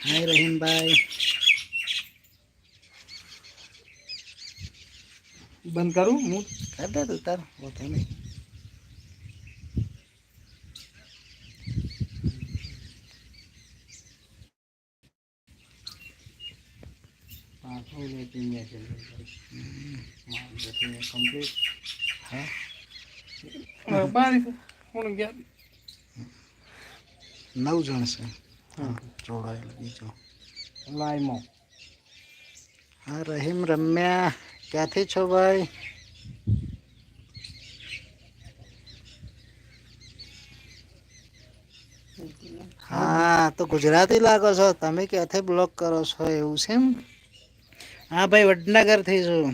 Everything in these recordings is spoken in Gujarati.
હાય રહીમભાઈ બંધ કરું હું કર દે તું તાર હોતો નહીં પાછો લેતી મેસેજ કમ્પ્લીટ હા બારીક કોણ ગયા નવ જણ છે હા જોડાયેલો બીજો લાઈમો હા રહીમ રમ્યા. ક્યાંથી છો ભાઈ? હા, તો ગુજરાતી લાગો છો. તમે ક્યાંથી બ્લોક કરો છો? એવું છે એમ? હા, ભાઈ, વડનગરથી છું.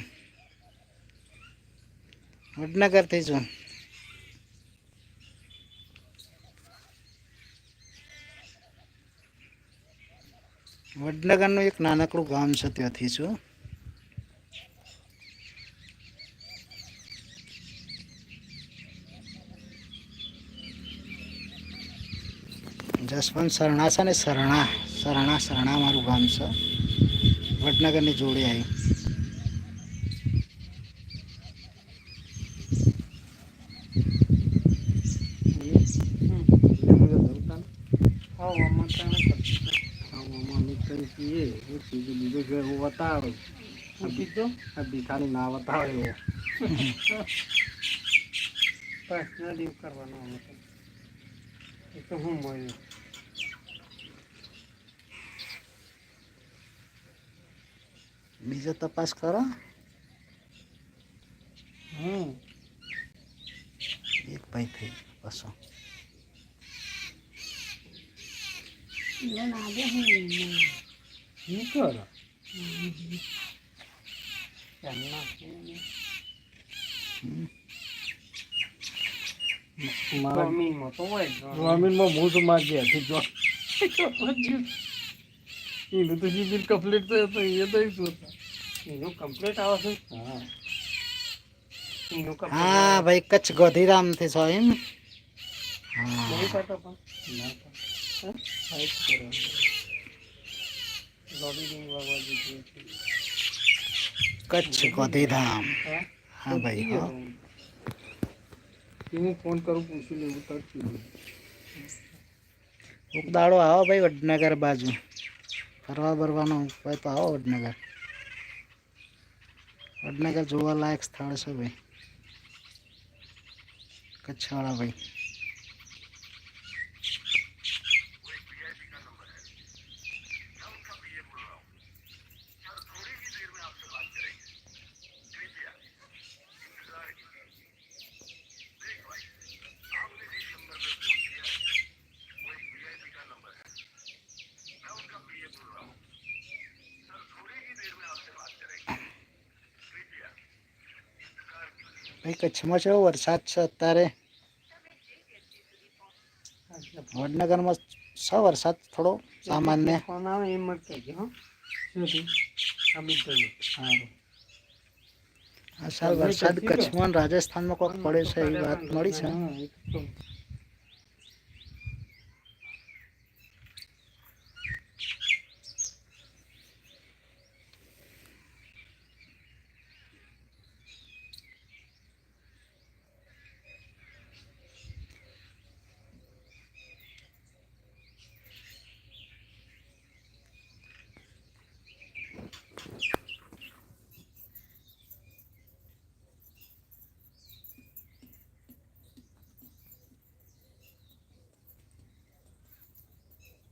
વડનગરથી છું. વડનગરનું એક નાનકડું ગામ છે ત્યાંથી છું. જસવંત શરણા છે ને શરણા શરણા શરણા મારું ગામ છે. વડનગરની જોડે આવી ભિખારી ના બતાવે એવો પર્સનલી કરવાનો અમે તો. એ તો હું મળ્યો બીજો તપાસ કરો હમ એક ભાઈ થઈ પાછો શું કરો એમના જમીનમાં તો હોય જમીનમાં હું તો માર ઘેરથી જો એનું તો જીબીલ કમ્પ્લીટ તો હતો એ તો શું એનું કમ્પ્લીટ આવે છે હા એનું હા ભાઈ કચ્છ ગોધીરામથી છો એમ હા નહીં કરતો પણ ના કરતો. કચ્છ ગોધીધામ હા? હા ભાઈ હા હું ફોન કરું પૂછી લેવું તરત કોક દાડો આવો ભાઈ વડનગર બાજુ ફરવા બરવાનો હોય તો આવો વડનગર વડનગર જોવાલાયક સ્થળ છે ભાઈ કચ્છવાળા ભાઈ ભાઈ કચ્છમાં છે વરસાદ છે અત્યારે. વડનગરમાં છે વરસાદ થોડો સામાન્ય. આ સાલ વરસાદ કચ્છમાં રાજસ્થાનમાં કોઈક પડે છે એવી વાત મળી છે.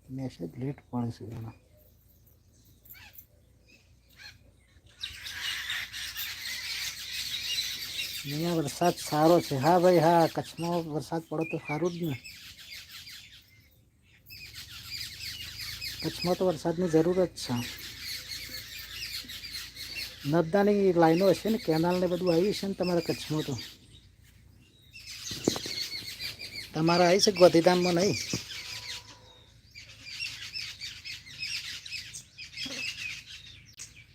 મેસેજ લેટ પડે છે એમાં અહીંયા વરસાદ સારો છે. હા ભાઈ, હા, કચ્છમાં વરસાદ પડે તો સારું જ ને. કચ્છમાં તો વરસાદની જરૂર જ છે. નર્મદાની લાઈનો હશે ને, કેનાલ ને બધું આવી છે ને તમારા કચ્છમાં તો. તમારા આવી છે ગોધીધામમાં નહીં?